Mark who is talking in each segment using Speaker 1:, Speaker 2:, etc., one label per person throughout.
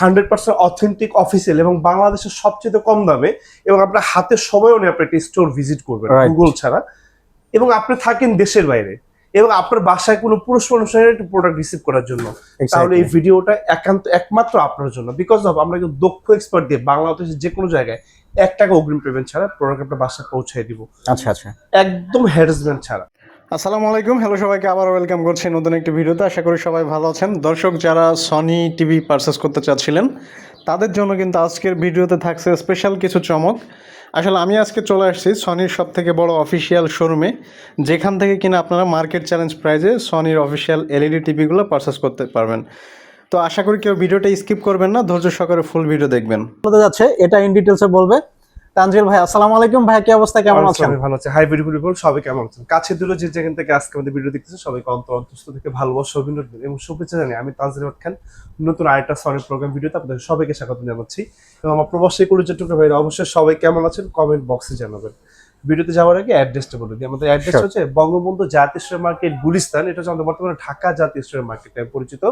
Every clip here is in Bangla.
Speaker 1: হান্ড্রেড পার্সেন্ট অথেন্টিক অফিসিয়াল এবং বাংলাদেশের সবচেয়ে কম দামে এবং আপনার হাতে সময়ও নেই আপনি একটা স্টোর ভিজিট করবেন. গুগল ছাড়া। এবং আপনি থাকেন দেশের বাইরে এবং আপনার বাসায় কোনো পুরুষ মানুষের একটা প্রোডাক্ট রিসিভ করার জন্য। তাহলে এই ভিডিওটা একান্ত একমাত্র আপনার জন্য। বিকজ অফ আমরা কিন্তু দক্ষ এক্সপার্ট দিয়ে বাংলাদেশের যে কোনো জায়গায় এক টাকা অগ্রিম পেমেন্ট ছাড়া প্রোডাক্ট আপনার বাসায় পৌঁছায় দিব।
Speaker 2: আচ্ছা আচ্ছা।
Speaker 1: একদম হ্যারাসমেন্ট ছাড়া।
Speaker 2: আসসালামু আলাইকুম। হ্যালো সবাইকে আবার ওয়েলকাম করছি নতুন একটি ভিডিওতে। আশা করি সবাই ভালো আছেন। দর্শক যারা সনি টিভি পারচেস করতে চাচ্ছিলেন, তাদের জন্য কিন্তু আজকের ভিডিওতে থাকছে স্পেশাল কিছু চমক। আসলে আমি আজকে চলে আসছি সনির সব থেকে বড় অফিসিয়াল শোরুমে যেখান থেকে কিনা আপনারা মার্কেট চ্যালেঞ্জ প্রাইজে সনির অফিসিয়াল এলইডি টিভিগুলো পারচেস করতে পারবেন। তো আশা করি কেউ ভিডিওটা স্কিপ করবেন না, ধৈর্য সহকারে ফুল ভিডিও দেখবেন। বলতে যাচ্ছে, এটা ইন ডিটেলসে বলবে। তানজিল ভাই আসসালামু আলাইকুম ভাই কি অবস্থা? কেমন আছেন?
Speaker 1: আমি ভালো আছি। হাই বিউটিফুল পিপল সবাই কেমন আছেন? কাছে দূরে যে যেখান থেকে আজকে আমাদের ভিডিও দেখতেছেন সবাইকে অন্তর অন্তস্থ থেকে ভালোবাসা অভিনন্দন এবং শুভেচ্ছা জানি আমি তানজিল খান নতুন আরেকটা সনি প্রোগ্রাম ভিডিওতে আপনাদের সবাইকে স্বাগত জানাচ্ছি। এবং আমার প্রবাসী পরিচর্যক ভাইরা অবশ্যই সবাই কেমন আছেন? কমেন্ট বক্সে জানাবেন। ভিডিওতে যাওয়ার আগে অ্যাড্রেসটা বলে দিই। আমাদের অ্যাড্রেস হচ্ছে বঙ্গবন্ধু জাতীয় মার্কেট গুলিস্তান। এটা হচ্ছে আমাদের বর্তমানে ঢাকা জাতীয় স্টোর মার্কেট নামে পরিচিত।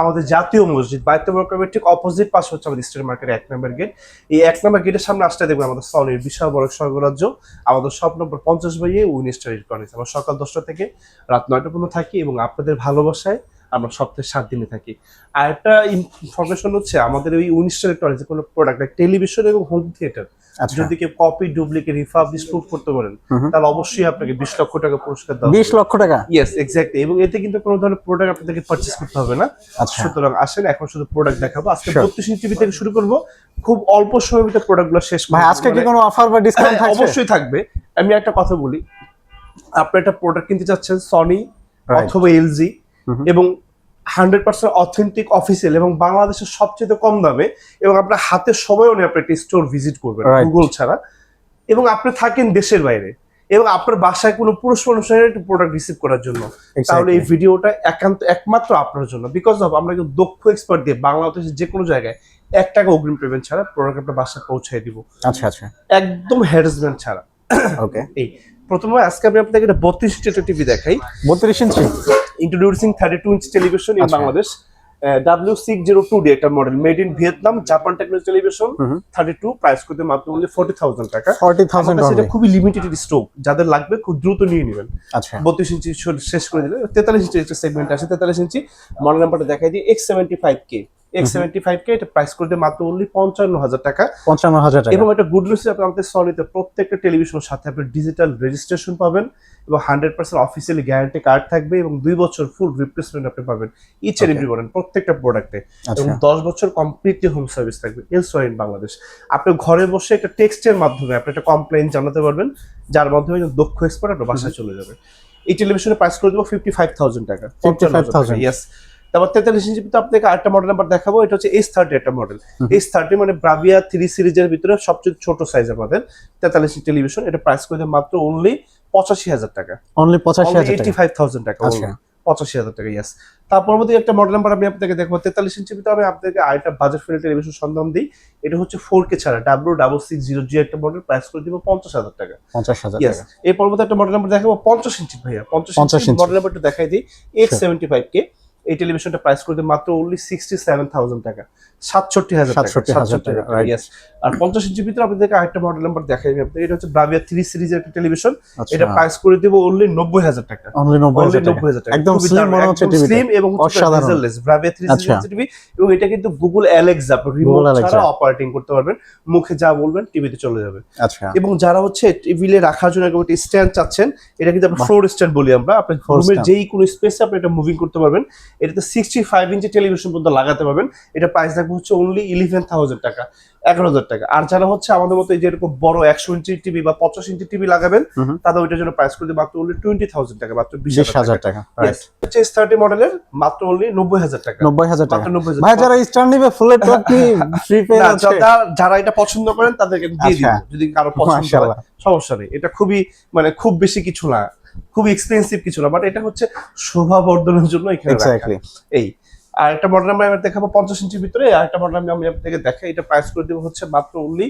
Speaker 1: আমাদের জাতীয় মসজিদ মোকাররমের ঠিক অপোজিট পাশে হচ্ছে আমাদের স্টোর মার্কেট এক নম্বর গেট এই এক নম্বর গেটের সামনে আসতে দেখবেন আমাদের সনির বিশাল বড় স্বর্গরাজ্য। আমাদের সব নম্বর পঞ্চাশ বাইয়ে উইনিস্টার ইলেকট্রনিক্স আমরা সকাল দশটা থেকে রাত নয়টা পর্যন্ত থাকি এবং আপনাদের ভালোবাসায় আমরা সপ্তাহে সাত দিনে থাকি। আর একটা ইনফরমেশন হচ্ছে আমাদের ওই উনিশটা ইলেকট্রনিক্স কোনো প্রোডাক্ট টেলিভিশন এবং হোম থিয়েটার
Speaker 2: আচ্ছা।
Speaker 1: যদি কেউ কপি ডুপ্লিকেট রিফাবলিশ প্রুফ করতে পারেন। তাহলে অবশ্যই আপনাকে বিশ লক্ষ টাকা পুরস্কার দেওয়া
Speaker 2: বিশ লক্ষ টাকা?
Speaker 1: ইয়েস এক্স্যাক্টলি এবং এতে কিন্তু কোনো ধরনের প্রোডাক্ট আপনাদেরকে পারচেস করতে হবে না।
Speaker 2: আচ্ছা।
Speaker 1: সুতরাং আসেন এখন শুধু প্রোডাক্ট দেখাবো। আজকে. বত্রিশ টিভি থেকে শুরু করব। খুব অল্প সময়ের ভিতরে প্রোডাক্টগুলো শেষ
Speaker 2: ভাই আজকে কি
Speaker 1: মানে-
Speaker 2: কোনো অফার বা ডিসকাউন্ট
Speaker 1: হ্যাঁ,
Speaker 2: থাকছে?
Speaker 1: অবশ্যই থাকবে। আমি একটা কথা বলি। আপনি একটা প্রোডাক্ট কিনতে চাচ্ছেন সনি অথবা এলজি। এবং হান্ড্রেড পার্সেন্ট অথেন্টিক অফিসিয়াল এবং বাংলাদেশের সবচেয়ে কম দামে এবং আপনার হাতে সময়ও নেই আপনি একটা স্টোর ভিজিট করবেন. গুগল ছাড়া। এবং আপনি থাকেন দেশের বাইরে এবং আপনার বাসায় কোনো পুরুষ মানুষের একটা প্রোডাক্ট রিসিভ করার জন্য। তাহলে এই ভিডিওটা একান্ত একমাত্র আপনার জন্য। বিকজ অফ আমরা কিন্তু দক্ষ এক্সপার্ট দিয়ে বাংলাদেশের যে কোনো জায়গায় এক টাকা অগ্রিম পেমেন্ট ছাড়া প্রোডাক্ট আপনার বাসায় পৌঁছায় দিব।
Speaker 2: আচ্ছা আচ্ছা।
Speaker 1: একদম হ্যারাসমেন্ট ছাড়া।
Speaker 2: ওকে
Speaker 1: এই প্রথমে আজকে আমি আপনাকে একটা বত্রিশ ইঞ্চি টিভি দেখাই।
Speaker 2: বত্রিশ inch?
Speaker 1: Introducing thirty two inch television in. Bangladesh W six zero two D একটা model made in Vietnam Japan technology television. Thirty two price করতে মাত্র অনলি ফোর্টি থাউজেন্ড টাকা।
Speaker 2: ফোর্টি থাউজেন্ড
Speaker 1: সেটা এটা খুবই লিমিটেড স্টোক যাদের লাগবে খুব দ্রুত নিয়ে নেবেন।
Speaker 2: আচ্ছা।
Speaker 1: বত্রিশ ইঞ্চি শেষ করে দিলে তেতাল্লিশ ইঞ্চি একটা সেগমেন্ট আছে তেতাল্লিশ ইঞ্চি মডেল নাম্বারটা দেখাই দিই X seventy five K X seventy five K এটা প্রাইস করতে মাত্র অনলি পঞ্চান্ন হাজার টাকা।
Speaker 2: পঞ্চান্ন হাজার টাকা।
Speaker 1: এবং একটা গুড নিউজ আপনি আমাদের সনিতে প্রত্যেকটা টেলিভিশনের সাথে আপনি ডিজিটাল রেজিস্ট্রেশন পাবেন এবং hundred percent officially guarantee card থাকবে এবং দুই বছর ফুল রিপ্লেসমেন্ট আপনি পাবেন ইচ এন্ড এভরি বলেন প্রত্যেকটা প্রোডাক্টে এবং
Speaker 2: আচ্ছা
Speaker 1: দশ বছর কমপ্লিটলি হোম সার্ভিস থাকবে এলসোয়ার ইন বাংলাদেশ আপনি ঘরে বসে একটা টেক্সটের মাধ্যমে আপনি একটা কমপ্লেন জানাতে পারবেন যার মাধ্যমে দক্ষ এক্সপার্ট আপনার বাসায় চলে যাবে। এই টেলিভিশনের প্রাইস করে দেবো ফিফটি ফাইভ থাউজেন্ড টাকা
Speaker 2: 55,000
Speaker 1: ইয়েস তারপর তেতাল্লিশ ইঞ্চি তো আপনাকে আরেকটা মডেল নাম্বার দেখাবো এটা হচ্ছে এস থার্টি একটা মডেল এস থার্টি মানে ব্রাভিয়া থ্রি সিরিজের ভিতরে সবচেয়ে ছোট সাইজ আমাদের তেতাল্লিশ টেলিভিশন এটা প্রাইস করে মাত্র অনলি পঁচাশি হাজার টাকা।
Speaker 2: অনলি পঁচাশি
Speaker 1: এইটি ফাইভ থাউজেন্ড টাকা
Speaker 2: আচ্ছা।
Speaker 1: পঁচাশি হাজার টাকা ইয়াস তার পরবর্তী একটা মডেল নাম্বার আমি আপনাকে দেখব তেতাল্লিশ ইঞ্চি ভিতরে আমি আপনাকে আরেকটা বাজার ফিরে টেলিভিশন সন্ধান দিই এটা হচ্ছে ফোর কে ছাড়া W double six zero G একটা মডেল প্রাইস করে দিব পঞ্চাশ হাজার টাকা।
Speaker 2: পঞ্চাশ হাজার
Speaker 1: ইয়াস এই পরবর্তী একটা মডেল নাম্বার দেখাবো পঞ্চাশ ইঞ্চি ভাইয়া। পঞ্চাশ
Speaker 2: 50
Speaker 1: ইঞ্চি
Speaker 2: ইঞ্চি।
Speaker 1: মডেল নাম্বারটা দেখাই দিই এক্স সেভেন্টি ফাইভ কে এই টেলিভিশনটা প্রাইস করে দিই মাত্র অনলি সিক্সটি সেভেন থাউজেন্ড টাকা। সাতষট্টি হাজার টাকা
Speaker 2: 67,000 টাকা.
Speaker 1: ইয়াস আর পঞ্চাশ ইঞ্চির ভিতরে আপনাদেরকে আরেকটা মডেল নাম্বার দেখাই আপনাদের। এটা হচ্ছে ব্রাভিয়া থ্রি সিরিজের একটা টেলিভিশন এটা
Speaker 2: আচ্ছা
Speaker 1: প্রাইস করে দেবো অনলি নব্বই হাজার টাকা।
Speaker 2: অনলি নব্বই হাজার টাকা। একদম মনে হচ্ছে
Speaker 1: একদম এবং 360
Speaker 2: আচ্ছা।
Speaker 1: টিভি এবং এটা কিন্তু গুগল অ্যালেক্সা রিমোট ছাড়া অপারেটিং করতে পারবেন। মুখে যা বলবেন টিভিতে চলে যাবে।
Speaker 2: আচ্ছা।
Speaker 1: এবং যারা হচ্ছে টেবিলে রাখার জন্য একটা স্ট্যান্ড চাচ্ছেন এটা কিন্তু আমরা। ফ্লোর স্ট্যান্ড বলি আমরা।
Speaker 2: Floor
Speaker 1: রুমের যেই কোনো স্পেসে আপনি এটা মুভিং করতে পারবেন। এটাতে সিক্সটি ফাইভ ইঞ্চি টেলিভিশন পর্যন্ত লাগাতে পারবেন। এটা প্রাইস থাকবে হচ্ছে অনলি ইলেভেন থাউজেন্ড টাকা এগারো হাজার টাকা। আর যারা হচ্ছে আমাদের মতো এই যে এরকম বড় একশো ইঞ্চি টিভি বা পঞ্চাশ ইঞ্চি টিভি লাগাবেন। তাদের ওইটার জন্য প্রাইস করতে মাত্র অনলি টোয়েন্টি থাউজেন্ড টাকা মাত্র বিশ হাজার টাকা। হচ্ছে থার্টি মডেলের মাত্র অনলি নব্বই হাজার টাকা।
Speaker 2: নব্বই হাজার টাকা।
Speaker 1: নব্বই হাজার
Speaker 2: যারা স্টার নিবে ফুলের টপ কি ফ্রি
Speaker 1: যারা- যারা এটা পছন্দ করেন তাদেরকে দিয়ে
Speaker 2: আচ্ছা।
Speaker 1: যদি কারও পছন্দ সমস্যা নেই। এটা খুবই মানে খুব বেশি কিছু না। খুব এক্সপেন্সিভ কিছু না বাট এটা হচ্ছে শোভা বর্ধনের জন্য এখানে এই আর একটা মডেল আমরা এবার দেখাবো পঞ্চাশ ইঞ্চির ভিতরে আর একটা মডেল আমি আমি আপনাকে দেখাই এটা প্রাইস করে দেবো হচ্ছে মাত্র অনলি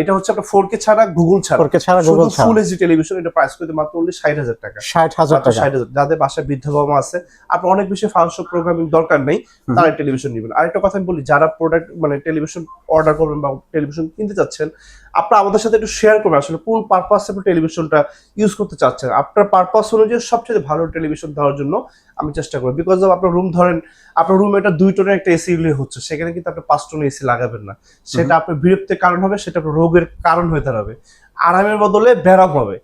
Speaker 1: এটা হচ্ছে আপনার ফোর কে ছাড়া গুগল ছাড়া।
Speaker 2: ফোরকে ছাড়া গুগল ছাড়া।
Speaker 1: ফুল এইচডি টেলিভিশন এটা প্রাইস করতে মাত্র অনলি ষাট হাজার টাকা।
Speaker 2: ষাট হাজার টাকা।
Speaker 1: 60,000 যাদের বাসায় বৃদ্ধ বাবা আছে আপনার অনেক বেশি ফাংশন প্রোগ্রামিং দরকার নেই। তারা টেলিভিশন নেবেন। আরেকটা কথা আমি বলি যারা প্রোডাক্ট মানে টেলিভিশন অর্ডার করবেন বা টেলিভিশন কিনতে চাচ্ছেন আপনারা আমাদের সাথে একটু শেয়ার করবেন আসলে কোন পারপাসে আপনি টেলিভিশনটা ইউজ করতে চাচ্ছেন। আপনার পারপাস অনুযায়ী সবচেয়ে ভালো টেলিভিশন দেওয়ার জন্য আমি চেষ্টা করি বিকজ অফ আপনার রুম ধরেন আপনার রুমে একটা দুই টনের একটা এসি হচ্ছে সেখানে কিন্তু আপনি পাঁচ টনের এসি লাগাবেন না। সেটা আপনার বিরক্তির কারণ হবে সেটা আপনার রোগের কারণ হয়ে দাঁড়াবে। আরামের বদলে ব্যারাম হবে।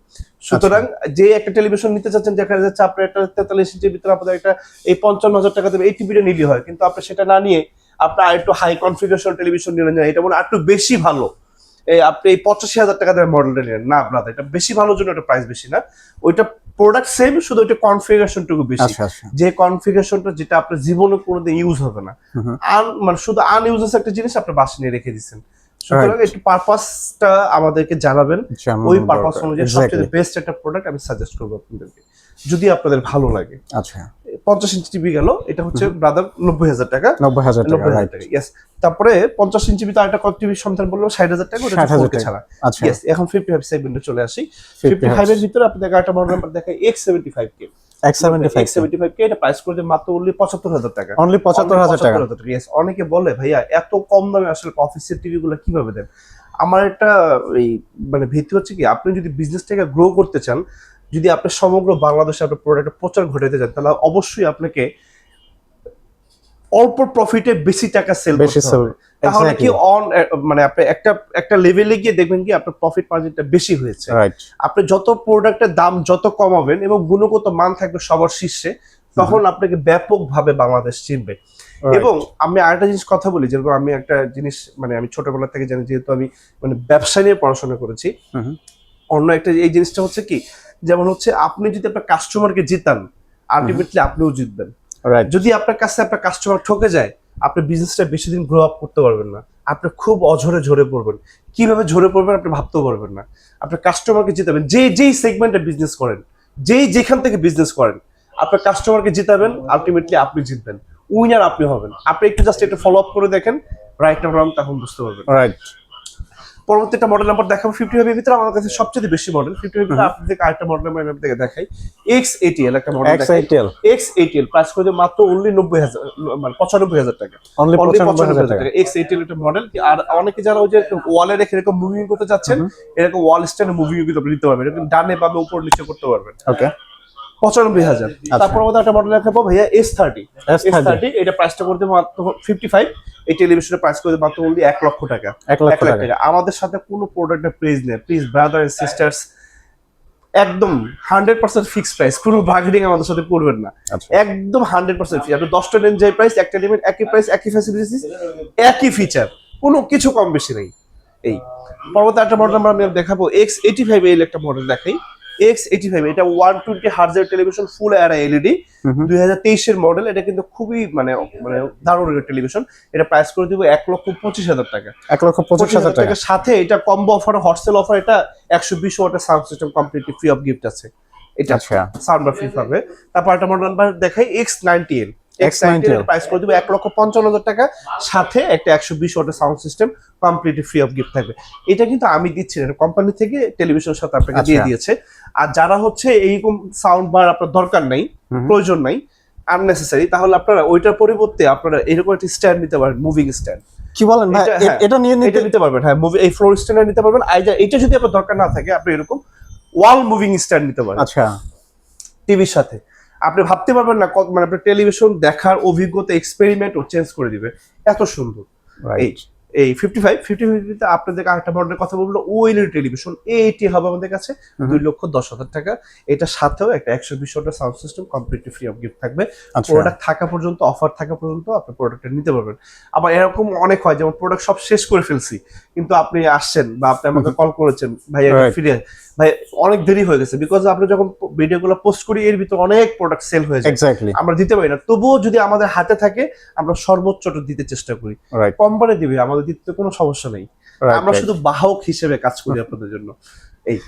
Speaker 1: সুতরাং যে একটা টেলিভিশন নিতে চাচ্ছেন দেখা যাচ্ছে আপনার একটা তেতাল্লিশ ইঞ্চির ভিতরে আপনাদের একটা এই পঞ্চান্ন হাজার টাকা দেবে এই টিভিটা নিলে হয়। কিন্তু আপনি সেটা না নিয়ে আপনার আর একটু হাই কনফিগারেশন টেলিভিশন নিলেন এটা মনে হয় একটু বেশি ভালো। এই আপনি এই পঁচাশি হাজার টাকা দেবে মডেলটা নিলেন। না ব্রাদার এটা বেশি ভালোর জন্য এটা প্রাইস বেশি না। ওইটা প্রোডাক্ট সেম শুধু ওইটা কনফিগারেশনটুকু বেশি।
Speaker 2: আচ্ছা আচ্ছা।
Speaker 1: যে কনফিগারেশনটা যেটা আপনার জীবনে কোনোদিন ইউজ হবে না। আন মানে শুধু আনইউজেস একটা জিনিস আপনি বাসে নিয়ে রেখে দিচ্ছেন। সুতরাং একটু পারপাসটা আমাদেরকে জানাবেন। ওই পারপাস অনুযায়ী. সবচেয়ে বেস্ট একটা প্রোডাক্ট আমি সাজেস্ট করব আপনাদেরকে। যদি আপনাদের ভালো লাগে।
Speaker 2: আচ্ছা।
Speaker 1: পঞ্চাশ ইঞ্চি টিভি গেল এটা হচ্ছে ব্রাদার নব্বই হাজার টাকা।
Speaker 2: নব্বই হাজার টাকা
Speaker 1: নব্বই হাজার টাকা ইয়েস তারপরে পঞ্চাশ ইঞ্চি ভিতরে একটা কত টিভি সন্তান বলল ষাট হাজার টাকা ওটা
Speaker 2: 60,000
Speaker 1: 4K
Speaker 2: টাকা।
Speaker 1: ছাড়া।
Speaker 2: আচ্ছা।
Speaker 1: ইয়েস এখন ফিফটি ফাইভ সেগমেন্টে চলে আসি। ফিফটি ফাইভ এর ভিতরে আপনাদের একটা মডেল নাম্বার দেখায় এক্স সেভেন্টি ফাইভ কে অনেকে বলে ভাইয়া এত কম দামে আসলে অফিসের টিভি গুলো কীভাবে দেন? আমার একটা মানে ভিত্তি হচ্ছে কি আপনি যদি বিজনেসটাকে গ্রো করতে চান যদি আপনি সমগ্র বাংলাদেশে আপনার প্রোডাক্টের প্রচার ঘটাতে চান তাহলে অবশ্যই আপনাকে অল্প প্রফিটে বেশি টাকা সেল
Speaker 2: বেশি সেল
Speaker 1: তাহলে কি অন মানে আপনি একটা একটা লেভেলে গিয়ে দেখবেন কি আপনার প্রফিট মার্জিনটা বেশি হয়েছে। আপনি যত প্রোডাক্টের দাম যত কমাবেন এবং গুণগত মান থাকবে সবার শীর্ষে তখন আপনাকে ব্যাপকভাবে বাংলাদেশ চিনবে। এবং আমি আরেকটা জিনিস কথা বলি যেরকম আমি একটা জিনিস মানে আমি ছোটবেলা থেকে জানি যেহেতু আমি মানে ব্যবসা নিয়ে পড়াশোনা করেছি। অন্য একটা এই জিনিসটা হচ্ছে কি যেমন হচ্ছে আপনি যদি আপনার কাস্টমারকে জিতান আলটিমেটলি আপনিও জিতবেন। যদি আপনার কাছে আপনার কাস্টমার ঠকে যায় আপনি বিজনেসটা বেশি দিন গ্রো আপ করতে পারবেন না। আপনি খুব অঝরে ঝরে পড়বেন। কীভাবে ঝরে পড়বেন আপনি ভাবতেও পারবেন না। আপনার কাস্টমারকে জিতাবেন। যে যেই সেগমেন্টে বিজনেস করেন যেই যেখান থেকে বিজনেস করেন আপনার কাস্টমারকে জিতাবেন আলটিমেটলি আপনি জিতবেন। উইনার আপনি হবেন। আপনি একটু জাস্ট একটু ফলো আপ করে দেখেন। রাইট না রং তখন বুঝতে পারবেন।
Speaker 2: রাইট
Speaker 1: পরবর্তী একটা মডেল নাম্বার দেখাবো ফিফটি ফাইভের ভিতরে আমার কাছে সবচেয়ে বেশি মডেল ফিফটি ফাইভ
Speaker 2: হুম।
Speaker 1: আপনাদের আরেকটা মডেল নাম্বার আমি আপনাদেরকে দেখাই। এক্স এটিএল একটা model
Speaker 2: X itel
Speaker 1: X ATL price করে মাত্র অনলি নব্বই হাজার মানে পঁচানব্বই হাজার টাকা।
Speaker 2: অনলি পঁচানব্বই হাজার টাকা।
Speaker 1: এক্স এইটিএল একটা মডেল আর অনেকে যারা ওই যে ওয়ালে রেখে এরকম মুভিং করতে চাচ্ছেন এরকম ওয়াল স্ট্যান্ডে মুভিং কিন্তু আপনি নিতে পারবেন এরকম ডানে বামে উপর নিচে করতে পারবেন।
Speaker 2: ওকে
Speaker 1: পঁচানব্বই হাজার। তারপর আমাদের একটা মডেল দেখাবো ভাইয়া এস থার্টি
Speaker 2: এস
Speaker 1: থার্টি এটা প্রাইসটা করতে মাত্র ফিফটি ফাইভ এই টেলিভিশনের প্রাইস করে দেব মাত্র অনলি এক লক্ষ টাকা।
Speaker 2: এক লক্ষ
Speaker 1: লাখ
Speaker 2: টাকা।
Speaker 1: আমাদের সাথে কোনো প্রোডাক্টের প্রাইস নেই। প্লিজ ব্রাদার এন্ড সিস্টার্স একদম হান্ড্রেড পার্সেন্ট ফিক্স প্রাইস কোনো বার্গেনিং আমাদের সাথে করবেন না।
Speaker 2: আচ্ছা।
Speaker 1: একদম হান্ড্রেড পার্সেন্ট ফি আপনি দশটা নেন যে প্রাইস একটা নেবেন একই প্রাইস একই ফ্যাসিলিটিস একই ফিচার কোনো কিছু কম বেশি নেই। এই। পরবর্তী একটা মডেল আমরা দেখাবো। এক্স এইটি ফাইভ এল একটা মডেল দেখাই। এক্স এইটি ফাইভ এটা ওয়ান টোয়েন্টি হার্জের টেলিভিশন ফুল অ্যারা এলইডি। দুই হাজার তেইশের মডেল এটা কিন্তু খুবই মানে মানে দারুণ টেলিভিশন এটা প্রাইস করে দিব এক লক্ষ পঁচিশ হাজার টাকা।
Speaker 2: এক লক্ষ পঁচিশ হাজার টাকা।
Speaker 1: সাথে এটা কম্বো অফার হটসেল অফার এটা একশো বিশ ওয়াটের sound system completely free of gift আছে। এটা
Speaker 2: আচ্ছা।
Speaker 1: সাউন্ড বা ফ্রি পাবে। তারপর একটা মডেল নাম্বার দেখাই X ninety L X ninety price করে দিব এক লক্ষ পঞ্চান্ন হাজার টাকা। সাথে একটা একশো বিশ ওয়াটের sound system completely free of gift থাকবে। এটা কিন্তু আমি দিচ্ছি না কোম্পানি থেকে টেলিভিশনের সাথে আপনাকে দিয়ে
Speaker 2: আচ্ছা।
Speaker 1: দিয়েছে। আর যারা হচ্ছে এইরকম সাউন্ড বার আপনার দরকার নেই। প্রয়োজন নাই আননেসেসারি তাহলে আপনারা ওইটার পরিবর্তে আপনারা এরকম একটা স্ট্যান্ড নিতে পারেন মুভিং স্ট্যান্ড
Speaker 2: কি বলেন ভাই?
Speaker 1: এটা-
Speaker 2: এ-
Speaker 1: হ্যাঁ,
Speaker 2: এটা নিয়ে নিতে
Speaker 1: নিতে পারবেন হ্যাঁ মুভি এই ফ্লোর স্ট্যান্ড নিতে পারবেন। আইজা এটা যদি আপনার দরকার না থাকে আপনি এরকম ওয়াল মুভিং স্ট্যান্ড নিতে পারেন।
Speaker 2: আচ্ছা।
Speaker 1: টিভির সাথে। আপনি ভাবতে পারবেন না মানে আপনার টেলিভিশন দেখার অভিজ্ঞতা এক্সপেরিমেন্ট ও চেঞ্জ করে দিবে। এত সুন্দর। এই এই ফিফটি ফাইভ ফিফটি ফাইভতে আপনাদের আরেকটা মডেলের কথা বলব ওয়েলের টেলিভিশন এইটি হবে আমাদের কাছে। দুই লক্ষ দশ হাজার টাকা। এটা সাথেও একটা একশো বিশ ওয়াটের sound system completely free of gift থাকবে।
Speaker 2: আচ্ছা।
Speaker 1: প্রোডাক্ট থাকা পর্যন্ত অফার থাকা পর্যন্ত আপনি প্রোডাক্টটা নিতে পারবেন। আবার এরকম অনেক হয় যেমন প্রোডাক্ট সব শেষ করে ফেলছি। কিন্তু আপনি আসছেন বা আপনি আমাকে কল করেছেন ভাই ফিরে ভাই অনেক দেরি হয়ে গেছে বিকজ আপনি যখন ভিডিও গুলো পোস্ট করি এর ভিতরে অনেক প্রোডাক্ট সেল হয়ে যায়। আমরা দিতে পারি না। তবুও যদি আমাদের হাতে থাকে আমরা সর্বোচ্চটা দিতে চেষ্টা করি। কোম্পানি দিবে আমাদের দিতে কোনো সমস্যা নেই। আমরা শুধু বাহক হিসেবে কাজ করি আপনাদের জন্য। এই।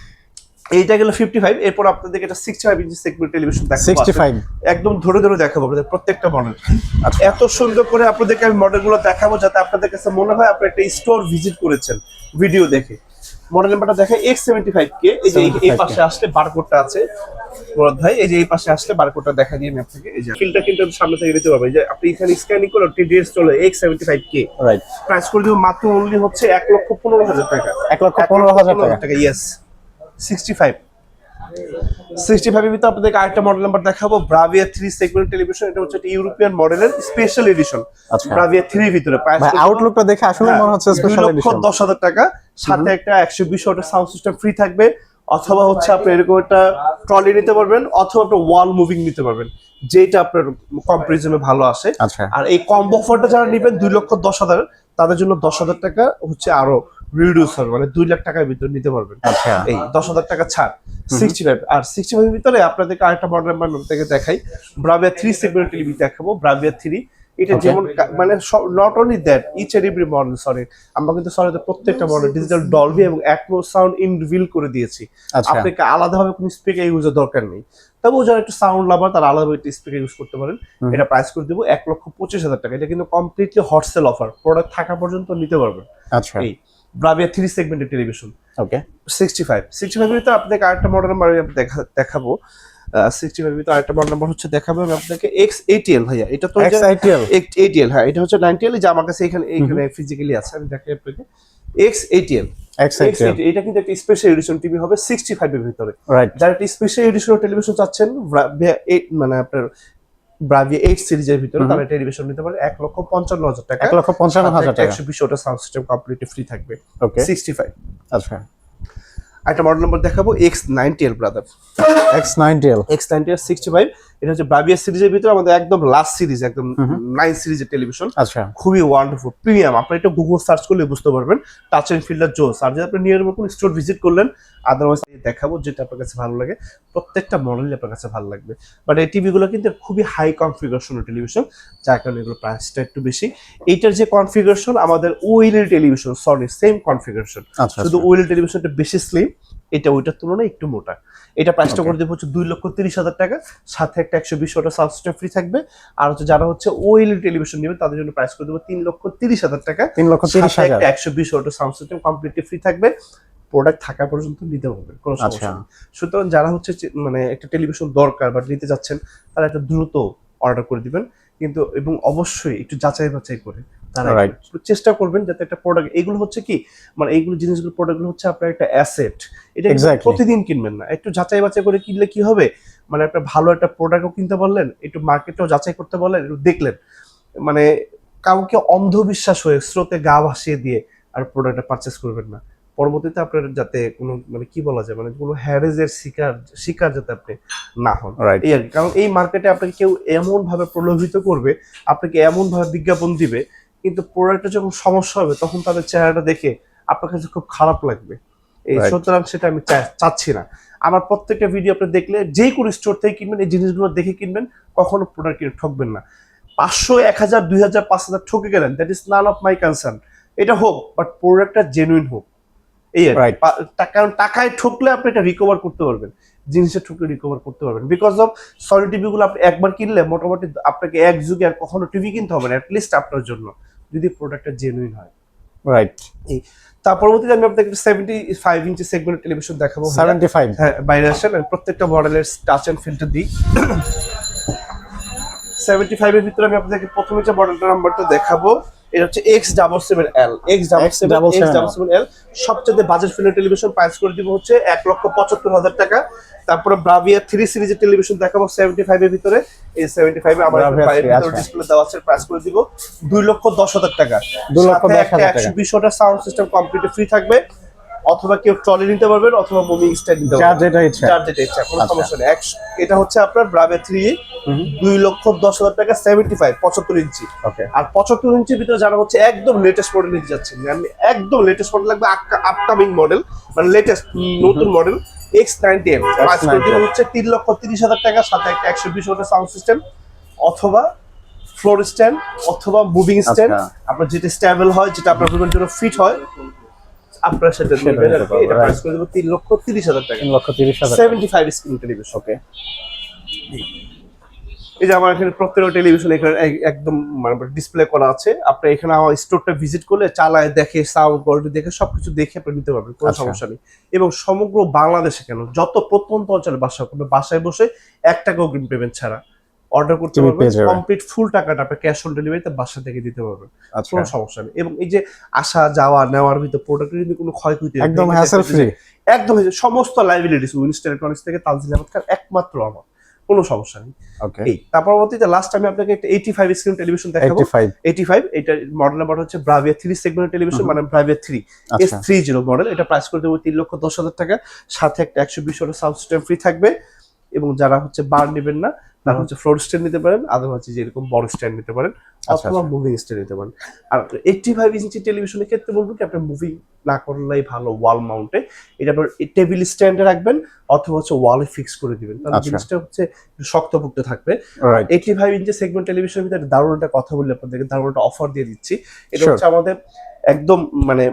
Speaker 1: এইটা গেল ফিফটি ফাইভ এরপর আপনাদেরকে এটা sixty five inch segment television
Speaker 2: sixty five
Speaker 1: একদম ধরে ধরে দেখাবো আপনাদের প্রত্যেকটা মডেল
Speaker 2: আচ্ছা।
Speaker 1: এত সুন্দর করে আপনাদেরকে আমি মডেলগুলো দেখাবো যাতে আপনাদের কাছে মনে হয় আপনি একটা স্টোর ভিজিট করেছেন ভিডিও দেখে। মডেল নাম্বারটা দেখে এক্স সেভেন্টি ফাইভ কে এই যে এই- এই
Speaker 2: 75K
Speaker 1: পাশে আসলে বারকোডটা আছে। মুরাদ ভাই এই যে এই পাশে আসলে বারকোডটা দেখা দিয়ে আমি আপনাকে। এই যে ফিলটা কিন্তু সামনে থেকে দিতে পারবেন যে আপনি এখানে স্ক্যানিং করে টিডিএস চলে X seventy five K
Speaker 2: right
Speaker 1: price করে দিব মাত্র অনলি হচ্ছে এক লক্ষ পনেরো হাজার টাকা।
Speaker 2: এক লক্ষ পনেরো হাজার টাকা।
Speaker 1: ইয়েস সিক্সটি ফাইভ সিক্সটি ফাইভের ভিতরে আপনাদেরকে আরেকটা মডেল নাম্বার দেখাবো ব্রাভিয়া থ্রি সেগমেন্ট টেলিভিশন এটা হচ্ছে একটা ইউরোপিয়ান মডেলের স্পেশাল এডিশন। ব্রাভিয়া থ্রি ভিতরে
Speaker 2: আউটলুকটা দেখে আসলে মনে হচ্ছে
Speaker 1: লক্ষ দশ হাজার টাকা। সাথে একটা একশো বিশ ওয়াটের সাউন্ড সিস্টেম ফ্রি থাকবে অথবা হচ্ছে আপনি এরকম একটা ট্রলি নিতে পারবেন অথবা একটা ওয়াল মুভিং নিতে পারবেন। যেটা আপনার কম্পারিজনে ভালো আসে।
Speaker 2: আচ্ছা।
Speaker 1: আর এই কম্বো অফারটা যারা নেবেন দুই লক্ষ দশ হাজার তাদের জন্য দশ হাজার টাকা হচ্ছে আরও রিডিউস হবে মানে দুই লাখ টাকার ভিতরে নিতে পারবেন।
Speaker 2: আচ্ছা।
Speaker 1: এই দশ হাজার টাকা ছাড় সিক্সটি ফাইভ আর সিক্সটি ফাইভ ভিতরে আপনাদেরকে আরেকটা মডেল নাম্বার থেকে দেখাই। ব্রাভিয়া থ্রি সেগমেন্ট টিভি দেখাবো ব্রাভিয়া থ্রি এটা যেমন মানে not only that each and every model sorry আমরা কিন্তু সরি প্রত্যেকটা মডেল ডিজিটাল ডলবি এবং অ্যাটমো সাউন্ড ইনভিল করে দিয়েছি।
Speaker 2: আচ্ছা।
Speaker 1: আপনাকে আলাদাভাবে কোনো স্পিকার ইউজের দরকার নেই। তবুও যারা একটু সাউন্ড লাভার তারা আলাদাভাবে একটা স্পিকার ইউজ করতে পারেন। এটা প্রাইস করে দেবো এক লক্ষ পঁচিশ হাজার টাকা। এটা কিন্তু completely hot sale offer product থাকা পর্যন্ত নিতে পারবেন।
Speaker 2: আচ্ছা।
Speaker 1: এই। ব্রাভিয়া থ্রি সেগমেন্টের television
Speaker 2: okay
Speaker 1: sixty five sixty ফাইভের ভিতরে আপনাকে আরেকটা মডেল নাম্বার আমি দেখা- দেখাবো। সিক্সটি ফাইভের ভিতরে আরেকটা মডেল নাম্বার হচ্ছে দেখাবো আমি আপনাকে এক্স এইটিএল ভাইয়া। এটা তো
Speaker 2: এক্স আইটিএল
Speaker 1: এইটিএল হ্যাঁ এটা হচ্ছে নাইনটিএল যে আমার কাছে এখানে এখানে ফিজিক্যালি আছে আমি দেখাই আপনাকে। এক্স
Speaker 2: আইটিএল
Speaker 1: এটা কিন্তু একটা স্পেশাল এডিশন টিভি হবে সিক্সটি ফাইভের ভিতরে।
Speaker 2: রাইট
Speaker 1: যারা একটা স্পেশাল এডিশন টেলিভিশন চাচ্ছেন Bravia 8 মানে আপনার ব্রাভিয়া এইট সিরিজের ভিতরে। তারা টেলিভিশন নিতে পারে এক লক্ষ পঞ্চান্ন হাজার টাকা।
Speaker 2: এক লক্ষ পঞ্চান্ন হাজার টাকা।
Speaker 1: একশো বিশ ওটা সাউন্ড সিস্টেম কমপ্লিটলি ফ্রি থাকবে।
Speaker 2: ওকে
Speaker 1: সিক্সটি ফাইভ
Speaker 2: আচ্ছা।
Speaker 1: একটা মডেল নম্বর দেখাবো X ninety L brother
Speaker 2: X ninety L
Speaker 1: X ninety L sixty five এটা হচ্ছে ব্রাভিয়া সিরিজের ভিতরে আমাদের একদম লাস্ট সিরিজ একদম। নাইন সিরিজের টেলিভিশন
Speaker 2: আচ্ছা।
Speaker 1: খুবই ওয়ান্ডারফুল প্রিমিয়াম আপনি এটা গুগল সার্চ করলে বুঝতে পারবেন। টাচ এন্ড ফিল্ডার জোস আর যদি আপনি নিয়ার কোনো স্টোর ভিজিট করলেন আদারওয়াইজ দেখাবো যেটা আপনার কাছে ভালো লাগে। প্রত্যেকটা মডেলই আপনার কাছে ভালো লাগবে। বাট এই টিভিগুলো কিন্তু খুবই হাই কনফিগারেশনের টেলিভিশন যার কারণে এগুলো প্রাইসটা একটু বেশি। এইটার যে কনফিগারেশন আমাদের ওয়েলের টেলিভিশন সরি সেম কনফিগারেশন
Speaker 2: আচ্ছা
Speaker 1: শুধু ওয়েল টেলিভিশনটা বেশি স্লিম এটা ওইটার তুলনায় একটু মোটা। এটা প্রাইসটা করে দেবো হচ্ছে দুই লক্ষ তিরিশ হাজার টাকা সাথে একটা একশো বিশ ওটা সিস্টেম ফ্রি থাকবে। আর হচ্ছে যারা হচ্ছে ওয়েল টেলিভিশন নেবে তাদের জন্য প্রাইস করে দেবো তিন লক্ষ তিরিশ হাজার টাকা।
Speaker 2: তিন লক্ষ তিরিশ হাজার।
Speaker 1: একশো বিশ ওটা সাউন্ড সিস্টেম কমপ্লিটলি ফ্রি থাকবে। প্রোডাক্ট থাকা পর্যন্ত নিতে পারবেন কোনো সমস্যা
Speaker 2: আচ্ছা।
Speaker 1: নেই। সুতরাং যারা হচ্ছে মানে একটা টেলিভিশন দরকার বা নিতে যাচ্ছেন তারা একটা দ্রুত অর্ডার করে দিবেন। কিন্তু এবং অবশ্যই একটু যাচাই বাছাই করে তারা চেষ্টা করবেন যাতে একটা প্রোডাক্ট এগুলো হচ্ছে কি মানে এইগুলো জিনিসগুলো প্রোডাক্টগুলো হচ্ছে আপনার একটা অ্যাসেট এটা প্রতিদিন কিনবেন না। একটু যাচাই বাছাই করে কিনলে কি হবে? মানে একটা ভালো একটা প্রোডাক্টও কিনতে পারলেন একটু মার্কেটও যাচাই করতে পারলেন একটু দেখলেন। মানে কাউকে অন্ধবিশ্বাস হয়ে স্রোতে গা ভাসিয়ে দিয়ে আর প্রোডাক্টটা পারচেস করবেন না। পরবর্তীতে আপনার যাতে কোনো মানে কি বলা যায় মানে কোনো হ্যারেজের শিকার শিকার যাতে আপনি না হন।
Speaker 2: রাইট
Speaker 1: এই আর কারণ এই মার্কেটে আপনাকে কেউ এমন ভাবে প্রলোভিত করবে আপনাকে এমন ভাবে বিজ্ঞাপন দিবে কিন্তু প্রোডাক্টটা যখন সমস্যা হবে তখন তাদের চেহারাটা দেখে আপনার কাছে খুব খারাপ লাগবে। এই. সুতরাং সেটা আমি চাচ্ছি না। আমার প্রত্যেকটা ভিডিও আপনি দেখলে যে কোনো স্টোর থেকে কিনবেন এই জিনিসগুলো দেখে কিনবেন কখনো প্রোডাক্ট কিনে ঠকবেন না। পাঁচশো এক হাজার দুই হাজার পাঁচ হাজার ঠকে গেলেন that is none of my concern এটা হোক বাট প্রোডাক্টটা জেনুইন হোক। এই আর কারণ টাকায় ঠকলে আপনি এটা রিকভার করতে পারবেন। জিনিসে ঠকলে রিকভার করতে পারবেন। বিকজ অফ সরি টিভিগুলো আপনি একবার কিনলে মোটামুটি আপনাকে এক যুগে আর কখনো টিভি কিনতে হবে না অ্যাটলিস্ট আপনার জন্য যদি প্রোডাক্টটা জেনুইন হয়।
Speaker 2: রাইট এই
Speaker 1: তার পরবর্তীতে আমি আপনাকে seventy five inch segment television দেখাবো।
Speaker 2: সেভেন্টি ফাইভ
Speaker 1: হ্যাঁ বাইরে আসেন আমি প্রত্যেকটা মডেলের টাচ অ্যান্ড ফিল্টার দিই। সেভেন্টি ফাইভের ভিতরে আমি আপনাদেরকে প্রথমে যে মডেলটা নাম্বারটা দেখাবো এটা হচ্ছে X double seven L X double seven X
Speaker 2: 777L
Speaker 1: double seven L সবচেয়ে বাজেট ফিল্টার টেলিভিশন প্রাইস করে দিব হচ্ছে এক লক্ষ পঁচাত্তর হাজার টাকা। তারপরে ব্রাভিয়া থ্রি সিরিজের টেলিভিশন দেখাবো সেভেন্টি ফাইভের ভিতরে। এই সেভেন্টি ফাইভে আমার
Speaker 2: 3, আচ্ছা।
Speaker 1: ডিসপ্লে দেওয়া আছে প্রাইস করে দিব দুই লক্ষ দশ হাজার টাকা।
Speaker 2: দুই লক্ষ।
Speaker 1: একশো বিশ সাউন্ড সিস্টেম কমপ্লিট ফ্রি থাকবে। অথবা কেউ ট্রলি নিতে পারবেন অথবা মুভিং স্টাইল নিতে পারবেন।
Speaker 2: যেটা ইচ্ছা।
Speaker 1: চার যেটা ইচ্ছা কোনো
Speaker 2: আচ্ছা।
Speaker 1: সমস্যা নেই। এটা হচ্ছে আপনার ব্রাভে থ্রি। দুই লক্ষ দশ হাজার টাকা সেভেন্টি ফাইভ পঁচাত্তর ইঞ্চি।
Speaker 2: ওকে
Speaker 1: আর পঁচাত্তর ইঞ্চির ভিতরে যারা হচ্ছে একদম লেটেস্ট মডেল নিতে যাচ্ছেন আমি একদম লেটেস্ট মডেল লাগবে আপকামিং মডেল মানে লেটেস্ট নতুন মডেল এক্স নাইনটি এম হচ্ছে তিন লক্ষ তিরিশ হাজার টাকা সাথে একটা একশো বিশ ওয়াটের সাউন্ড সিস্টেম অথবা ফ্লোর স্ট্যান্ড অথবা মুভিং স্ট্যান্ড
Speaker 2: আচ্ছা।
Speaker 1: আপনার যেটা স্ট্যাবল হয় যেটা আপনার রুমের জন্য ফিট হয় আপনার সেটা নেবেন আর কি। এটা প্রাইস করে দেবো তিন লক্ষ তিরিশ হাজার টাকা।
Speaker 2: তিন লক্ষ তিরিশ হাজার
Speaker 1: seventy five screen television
Speaker 2: okay
Speaker 1: এই যে আমার এখানে প্রত্যেকটা টেলিভিশন এখানে একদম মানে ডিসপ্লে করা আছে। আপনি এখানে আমার স্টোরটা ভিজিট করলে চালায় দেখে সাউন্ড কোয়ালিটি দেখে সবকিছু দেখে আপনি নিতে পারবেন কোনো
Speaker 2: আচ্ছা।
Speaker 1: সমস্যা নেই। এবং সমগ্র বাংলাদেশে কেন? যত প্রত্যন্ত অঞ্চলে বাসা করবে বাসায় বসে এক টাকা অগ্রিম পেমেন্ট ছাড়া। অর্ডার করতে পারবেন কমপ্লিট ফুল টাকাটা আপনি ক্যাশ অন ডেলিভারিতে বাসা থেকে দিতে পারবেন
Speaker 2: আচ্ছা।
Speaker 1: কোনো সমস্যা নেই। এবং এই যে আসা যাওয়া নেওয়ার ভিতরে প্রোডাক্টের যদি কোনো ক্ষয়ক্ষতি
Speaker 2: একদম হ্যাসেল ফ্রি
Speaker 1: একদম সমস্ত লাইবিলিটিস উইনস্টার ইলেকট্রনিক্স থেকে তানজিল আহমদ খান একমাত্র আমার। কোনো সমস্যা নেই। এই তার পরবর্তীতে লাস্ট আমি আপনাকে একটা এইটি ফাইভ স্ক্রিন টেলিভিশন দেখাবো।
Speaker 2: এইটি ফাইভ
Speaker 1: এটা মডেল নাম্বার হচ্ছে ব্রাভিয়া থ্রি সেগমেন্ট টেলিভিশন মানে Bravia three S three zero model এটা প্রাইস করে দেবো তিন লক্ষ দশ হাজার টাকা। সাথে একটা একশো বিশ সাউন্ড সিস্টেম ফ্রি থাকবে। এবং যারা হচ্ছে বার নেবেন না তারা হচ্ছে ফ্লোর স্ট্যান্ড নিতে পারেন আদার হচ্ছে যেরকম বড় স্ট্যান্ড নিতে পারেন
Speaker 2: আচ্ছা,
Speaker 1: অথবা মুভিং স্ট্যান্ড নিতে পারেন। আর এইটটি ফাইভ ইঞ্চি টেলিভিশনের ক্ষেত্রে বলব কি আপনার মুভি না করলেই ভালো ওয়াল মাউন্টে এটা আপনার টেবিল স্ট্যান্ডে রাখবেন অথবা হচ্ছে ওয়ালে ফিক্স করে দিবেন। তাহলে
Speaker 2: আচ্ছা।
Speaker 1: জিনিসটা হচ্ছে শক্তপোক্ত থাকবে।
Speaker 2: Right
Speaker 1: eighty five inch segment টেলিভিশনের ভিতরে দারুণ একটা কথা বলি আপনাদেরকে দারুণ একটা অফার দিয়ে দিচ্ছি। এটা হচ্ছে আমাদের একদম মানে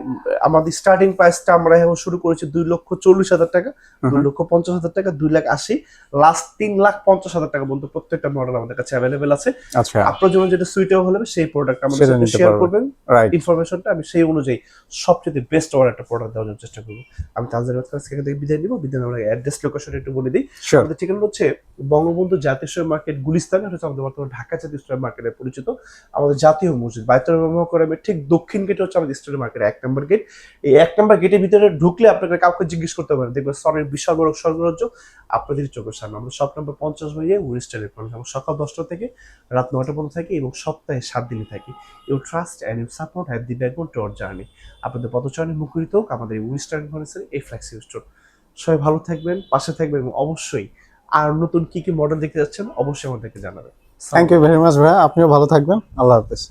Speaker 1: আমাদের স্টার্টিং প্রাইসটা আমরা এখন শুরু করেছি দুই লক্ষ চল্লিশ হাজার টাকা দুই লক্ষ পঞ্চাশ হাজার টাকা দুই লাখ আশি। লাস্ট তিন লাখ পঞ্চাশ হাজার টাকা পর্যন্ত প্রত্যেকটা মডেল আমাদের কাছে অ্যাভেলেবেল আছে।
Speaker 2: আচ্ছা।
Speaker 1: আপনার জন্য যেটা সুইটেবল হবে সেই প্রোডাক্ট আমাদের সাথে শেয়ার করবেন।
Speaker 2: রাইট
Speaker 1: ইনফরমেশনটা আমি সেই অনুযায়ী সবচেয়ে বেস্ট ওয়ার একটা প্রোডাক্ট দেওয়ার জন্য চেষ্টা করব। আমি তাজের কাছ থেকে বিদায় নিব। বিদায় আমরা অ্যাড্রেস লোকেশন একটু বলে দিই। আমাদের ঠিকানা হচ্ছে বঙ্গবন্ধু জাতীয় মার্কেট গুলিস্তান। হচ্ছে আমাদের বর্তমানে ঢাকা জাতীয় মার্কেটে পরিচিত আমাদের জাতীয় মসজিদ। বাইতুল মহকরমের ঠিক দক্ষিণ গেট হচ্ছে আমাদের স্টক মার্কেট এক নম্বর গেট এই এক নম্বর গেটের ভিতরে ঢুকলে আপনাকে কাউকে জিজ্ঞেস করতে পারেন। দেখবেন সরের বিশাল বড় স্বর্গরাজ্য আপনাদের চোখের সামনে। আমাদের সব নম্বর পঞ্চাশ বাজে উইস্টার ইলেকট্রনিক্স এবং সকাল দশটা থেকে রাত নয়টা পর্যন্ত থাকি এবং সপ্তাহে সাত দিনে থাকি। You trust and you support have the backbone to journey আপনাদের পদচারণে মুখরিত হোক আমাদের উইস্টার্ন ইলেকট্রনিক্সের এই ফ্ল্যাক্সি স্টোর সবাই ভালো থাকবেন, পাশে থাকবেন এবং অবশ্যই আর নতুন কি কি মডেল দেখতে যাচ্ছেন অবশ্যই আমাদেরকে জানাবেন।
Speaker 2: থ্যাংক ইউ ভেরি মাচ ভাইয়া। আপনিও ভালো থাকবেন। আল্লাহ হাফেজ।